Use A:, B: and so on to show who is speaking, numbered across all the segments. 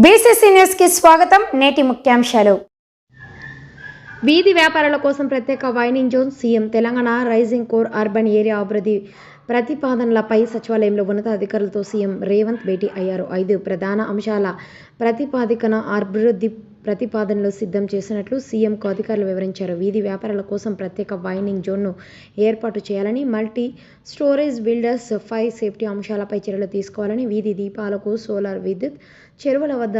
A: BCC న్యూస్కి స్వాగతం నేటి ముఖ్యాంశాలు.
B: వీధి వ్యాపారాల కోసం ప్రత్యేక vending zone CM Telangana rising core urban area అభివృద్ధి ప్రతిపాదనలపై సచివాలయంలో ఉన్నతాధికారులతో సీఎం రేవంత్ భేటీ అయ్యారు. ఐదు ప్రధాన అంశాల ప్రతిపాదికన అభివృద్ధి ప్రతిపాదనలు సిద్ధం చేసినట్లు సీఎంకు అధికారులు వివరించారు. వీధి వ్యాపారాల కోసం ప్రత్యేక వైనింగ్ జోన్ను ఏర్పాటు చేయాలని multi storage builders fire safety అంశాలపై చర్యలు తీసుకోవాలని వీధి దీపాలకు సోలార్ విద్యుత్ చెరువుల వద్ద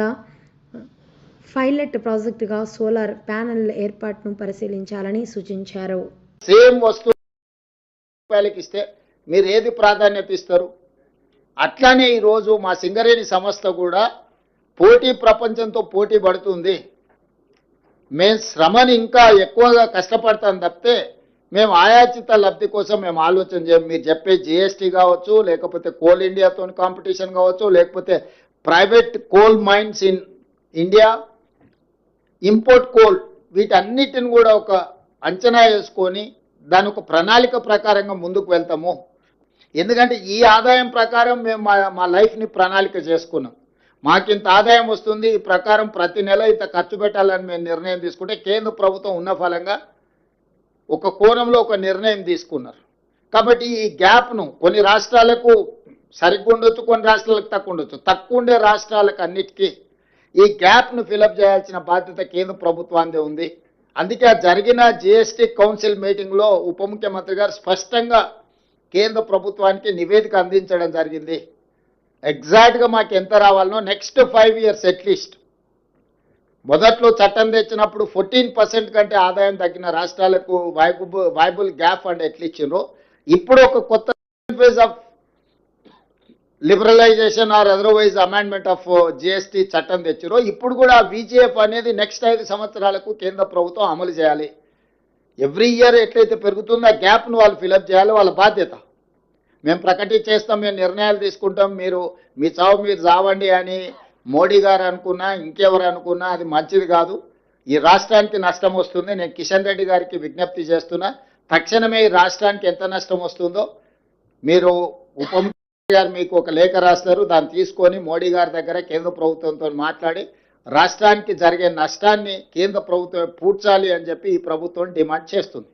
B: పైలట్ ప్రాజెక్టుగా సోలార్ ప్యానెల్ ఏర్పాటును పరిశీలించాలని సూచించారు.
C: సేమ్ వస్తువు ఇస్తే మీరు ఏది ప్రాధాన్యత ఇస్తారు? అట్లానే ఈరోజు మా సింగరేణి సంస్థ కూడా పోటీ ప్రపంచంతో పోటీ పడుతుంది. మేము శ్రమని ఇంకా ఎక్కువగా కష్టపడతాం తప్పితే మేము ఆయాచిత లబ్ధి కోసం మేము ఆలోచన చేయం మీరు చెప్పే జిఎస్టీ కావచ్చు లేకపోతే కోల్ ఇండియాతో కాంపిటీషన్ కావచ్చు లేకపోతే private coal mines in India import coal వీటన్నిటిని కూడా ఒక అంచనా వేసుకొని దాని ఒక ప్రణాళిక ప్రకారంగా ముందుకు వెళ్తాము. ఎందుకంటే ఈ ఆదాయం ప్రకారం మేము మా మా లైఫ్ని ప్రణాళిక చేసుకున్నాం. మాకింత ఆదాయం వస్తుంది ఈ ప్రకారం ప్రతి నెల ఇంత ఖర్చు పెట్టాలని మేము నిర్ణయం తీసుకుంటే కేంద్ర ప్రభుత్వం ఉన్న ఫలంగా ఒక కోణంలో ఒక నిర్ణయం తీసుకున్నారు. కాబట్టి ఈ గ్యాప్ను కొన్ని రాష్ట్రాలకు సరిగ్గా ఉండొచ్చు కొన్ని రాష్ట్రాలకు తక్కువ ఉండొచ్చు. తక్కువ ఉండే రాష్ట్రాలకు అన్నిటికీ ఈ గ్యాప్ను ఫిలప్ చేయాల్సిన బాధ్యత కేంద్ర ప్రభుత్వానికి ఉంది. అందుకే ఆ జరిగిన జిఎస్టీ కౌన్సిల్ మీటింగ్లో ఉప ముఖ్యమంత్రి గారు స్పష్టంగా కేంద్ర ప్రభుత్వానికి నివేదిక అందించడం జరిగింది. ఎగ్జాక్ట్గా మాకు ఎంత రావాలనో next five years at least. మొదట్లో చట్టం తెచ్చినప్పుడు ఫోర్టీన్ పర్సెంట్ కంటే ఆదాయం తగ్గిన రాష్ట్రాలకు వైబుల్ వైబుల్ గ్యాప్ అండ్ ఎట్లిచ్చిండ్రు ఇప్పుడు ఒక కొత్త phase of liberalisation or otherwise amendment of GST చట్టం తెచ్చిరో ఇప్పుడు కూడా బీజేఎఫ్ అనేది నెక్స్ట్ ఐదు సంవత్సరాలకు కేంద్ర ప్రభుత్వం అమలు చేయాలి. ఎవ్రీ ఇయర్ ఎట్లయితే పెరుగుతుందో ఆ గ్యాప్ను వాళ్ళు ఫిలప్ చేయాలి వాళ్ళ బాధ్యత. మేము ప్రకటించేస్తాం మేము నిర్ణయాలు తీసుకుంటాం మీరు మీ చావు మీరు చావండి అని మోడీ గారు అనుకున్నా ఇంకెవరు అనుకున్నా అది మంచిది కాదు. ఈ రాష్ట్రానికి నష్టం వస్తుంది. నేను కిషన్ రెడ్డి గారికి విజ్ఞప్తి చేస్తున్నా తక్షణమే ఈ రాష్ట్రానికి ఎంత నష్టం వస్తుందో మీరు ఉప ముఖ్యమంత్రి గారు మీకు ఒక లేఖ రాస్తారు దాన్ని తీసుకొని మోడీ గారి దగ్గర కేంద్ర ప్రభుత్వంతో మాట్లాడి రాష్ట్రానికి జరిగే నష్టాన్ని కేంద్ర ప్రభుత్వం పూడ్చాలి అని చెప్పి ఈ ప్రభుత్వం డిమాండ్ చేస్తుంది.